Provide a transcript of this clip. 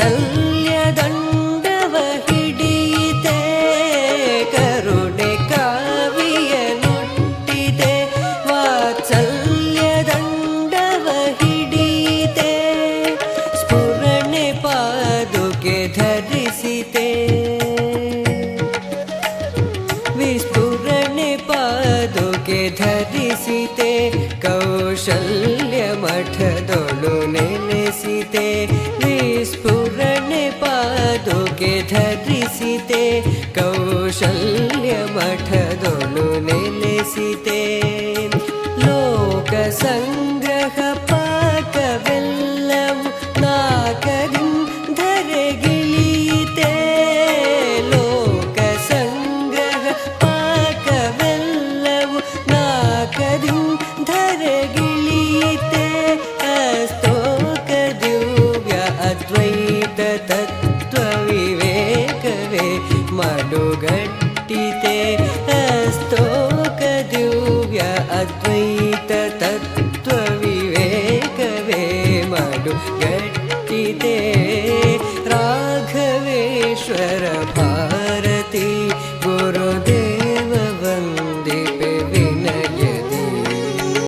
सल्यदण्डवहिडीते करुणे काव्यनुटिते वा सल्यदण्डवहिडीते स्फुरणपादुके धरिसिते विस्फुरणपादुके धरिसिते कौशल्यमठ दोलोले सीते विस्फुरण पादो के मठ दोनों ने ले सीते। लोक संग द्वैततत्त्वविवेकवे मडुगट्टिते हस्तो अद्वैततत्त्वविवेकवे मडुगट्टिते तत्त्वविवेकवे राघवेश्वरभा